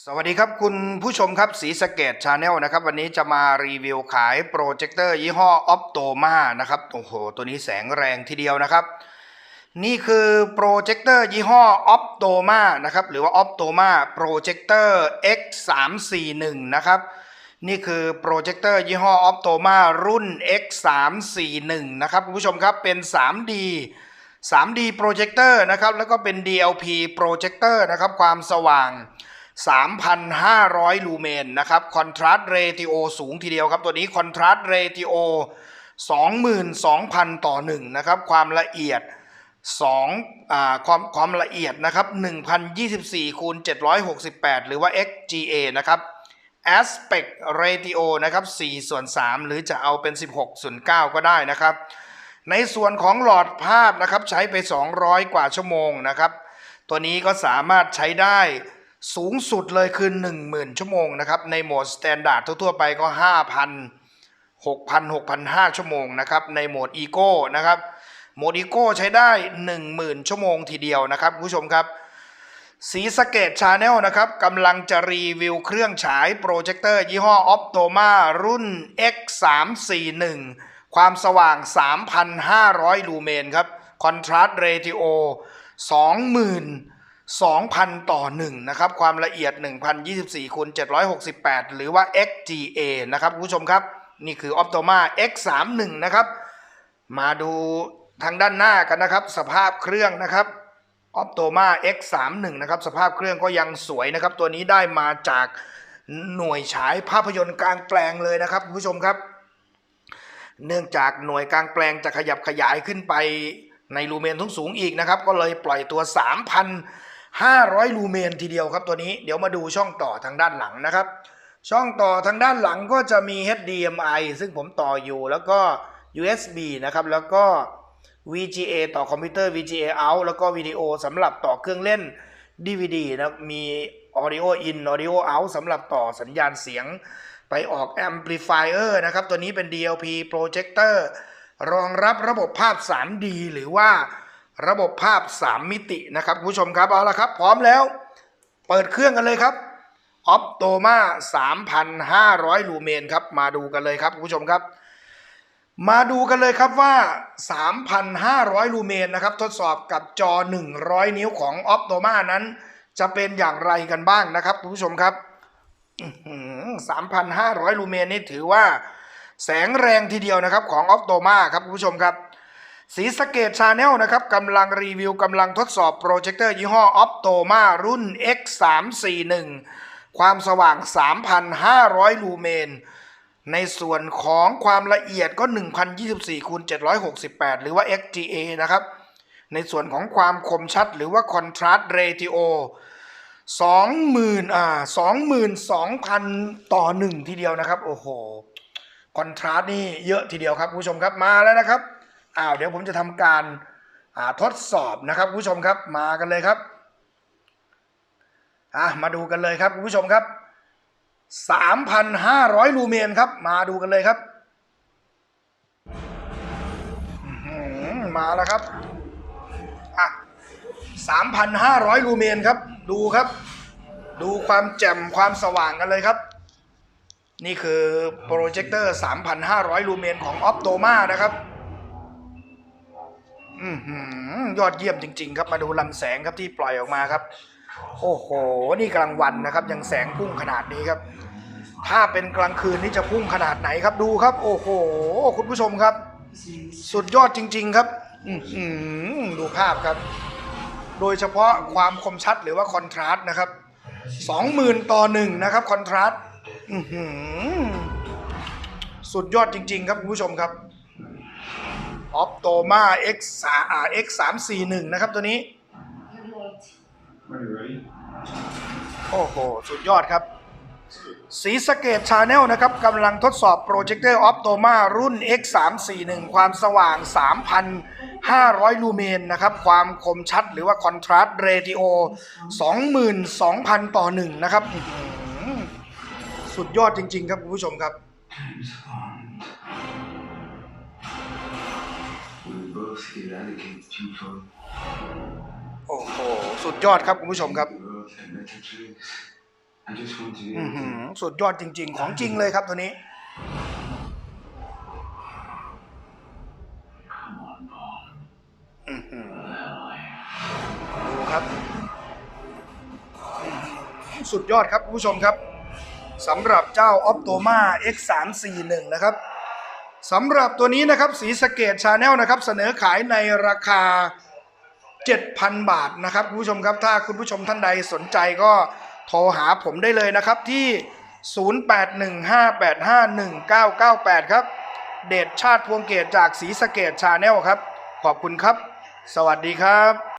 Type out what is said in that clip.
สวัสดีครับคุณผู้ชมครับสีสเกตชาแนลนะครับวันนี้จะมารีวิวขายโปรเจคเตอร์ยี่ห้ออ p โตมานะครับโอ้โห ตัวนี้แสงแรงทีเดียวนะครับ นี่คือโปรเจคเตอร์ยี่ห้ออ p โตมานะครับหรือว่าอ p โตมาโปรเจคเตอร์ X 3 4 1นะครับนี่คือโปรเจคเตอร์ยี่ห้ออ p โตมารุ่น X 3 4 1นะครับคุณผู้ชมครับเป็น 3D 3D โปรเจคเตอร์นะครับแล้วก็เป็น DLP โปรเจคเตอร์นะครับความสว่าง 3,500 ลูเมนนะครับคอนทราสต์เรติโอสูงทีเดียวครับ ตัวนี้คอนทราสต์เรติโอ22,000 ต่อ1นะครับความละเอียด2อ่าความความละเอียดนะครับ1,024คูณ768 หรือว่า XGA นะครับ aspect ratio นะครับ4ส่วน 3 หรือจะเอาเป็น 16ส่วน 9 ก็ได้นะครับ ในส่วนของหลอดภาพนะครับใช้ไป 200 กว่าชั่วโมงนะครับ ตัวนี้ก็สามารถใช้ได้ สูงสุดเลยคือ 10,000 ชั่วโมงนะครับ ในโหมดสแตนดาร์ดทั่วๆไปก็ 5,000 6,000 6,500 ชั่วโมงนะครับในโหมดอีโก้นะครับโหมดอีโก้ใช้ได้ 10,000 ชั่วโมงทีเดียวนะครับคุณผู้ชมครับสีสเกตชาแนลนะครับกำลังจะรีวิวเครื่องฉายโปรเจคเตอร์ยี่ห้อ Optoma รุ่น X341 ความสว่าง 3,500 ลูเมนครับคอนทราสต์เรติโอ 2,000 ต่อ 1 นะครับ ความละเอียด 1,024คูณ768 หรือว่า XGA นะครับคุณผู้ชมครับ นี่คือ Optoma X31 นะครับ มาดูทางด้านหน้ากันนะครับ สภาพเครื่องนะครับ Optoma X31 นะครับ สภาพเครื่องก็ยังสวยนะครับ ตัวนี้ได้มาจากหน่วยฉายภาพยนตร์กลางแปลงเลยนะครับคุณผู้ชมครับ เนื่องจากหน่วยกลางแปลงจะขยับขยายขึ้นไปในลูเมนทุงสูงอีกนะครับ ก็เลยปล่อยตัว 500 ลูเมนทีเดียวครับตัวนี้ เดี๋ยวมาดูช่องต่อทางด้านหลังนะครับ ช่องต่อทางด้านหลังก็จะมี HDMI ซึ่งผมต่ออยู่แล้วก็ USB นะครับ แล้วก็ VGA ต่อคอมพิวเตอร์ VGA out แล้วก็วิดีโอสำหรับต่อเครื่องเล่น DVD นะมี Audio in Audio out สำหรับต่อสัญญาณเสียงไปออก Amplifier นะครับ ตัวนี้เป็น DLP Projector รองรับระบบภาพ 3D หรือว่า ระบบภาพ 3 มิตินะครับผู้ชมครับ เอาละครับ พร้อมแล้ว เปิดเครื่องกันเลยครับ Optoma 3,500 ลูเมนครับ มาดูกันเลยครับผู้ชมครับ มาดูกันเลยครับว่า 3,500 ลูเมนนะครับ ทดสอบกับจอ 100 นิ้วของ Optoma นั้น จะเป็นอย่างไรกันบ้างนะครับผู้ชมครับ 3,500 ลูเมนนี่ถือว่า แสงแรงทีเดียวนะครับของ Optoma ครับผู้ชมครับ สีสเกตชาแนลนะครับกำลังรีวิวกำลังทดสอบโปรเจคเตอร์ยี่ห้อ Optoma รุ่น X341 ความสว่าง 3,500 ลูเมน ในส่วนของความละเอียดก็ 1,024คูณ768 หรือว่า XGA นะครับ ในส่วนของความคมชัดหรือว่า Contrast Ratio 20,000อ่า22,000 ต่อ 1 ทีเดียวนะครับ โอ้โห คอนทราสต์นี่เยอะทีเดียวครับ ผู้ชมครับมาแล้วนะครับ อ้าวเดี๋ยวผมจะทำการาทดสอบนะครับคุณผู้ชมครับมากันเลยครับอะมาดูกันเลยครับคุณผู้ชมครับ 3,500 ลูเมนครับ มาดูกันเลยครับมาแล้วครับอะ3,500 ลูเมนครับ ดูครับ ดูความแจ่มความสว่างกันเลยครับ นี่คือโปรเจคเตอร์ 3,500 ลูเมนของ Optoma นะครับ ยอดเยี่ยมจริง ๆ ครับมาดูลำแสงครับที่ปล่อยออกมาครับ โอ้โห นี่กลางวันนะครับ ยังแสงพุ่งขนาดนี้ครับ ถ้าเป็นกลางคืนนี่จะพุ่งขนาดไหนครับดูครับ โอ้โห คุณผู้ชมครับ สุดยอดจริง ๆ ครับดูภาพครับ โดยเฉพาะความคมชัดหรือว่าคอนทราสต์นะครับสองหมื่นต่อหนึ่งนะครับคอนทราสต์สุดยอดจริง ๆ ครับคุณผู้ชมครับ Optoma X 3 X 3 4 1นะครับตัวนี้ Are you ready? โอ้โห สุดยอดครับสีสะเกตชาแนลนะครับกำลังทดสอบโปรเจคเตอร์ Optoma รุ่น X341 ความสว่าง 3,500 ลูเมนนะครับ ความคมชัดหรือว่า Contrast Ratio 22,000 ต่อ 1 นะครับอื้อหือสุดยอดจริง ๆ ครับคุณผู้ชมครับ โอ้โห สุดยอดครับคุณผู้ชมครับอือ able หือ to สุดยอดจริง ๆ ของจริงเลยครับตัวนี้อือหือ What the hell are you? ดูครับ สุดยอดครับคุณผู้ชมครับสำหรับเจ้า Optoma X341 นะครับ สำหรับตัวนี้นะครับสีสเกตชาแนลนะครับเสนอขายในราคา 7,000 บาทนะครับคุณผู้ชมครับถ้าคุณผู้ชมท่านใดสนใจก็โทรหาผมได้เลยนะครับที่ 0815851998 ครับเดชชาติพวงเกตจากสีสเกตชาแนลครับ ขอบคุณครับ สวัสดีครับ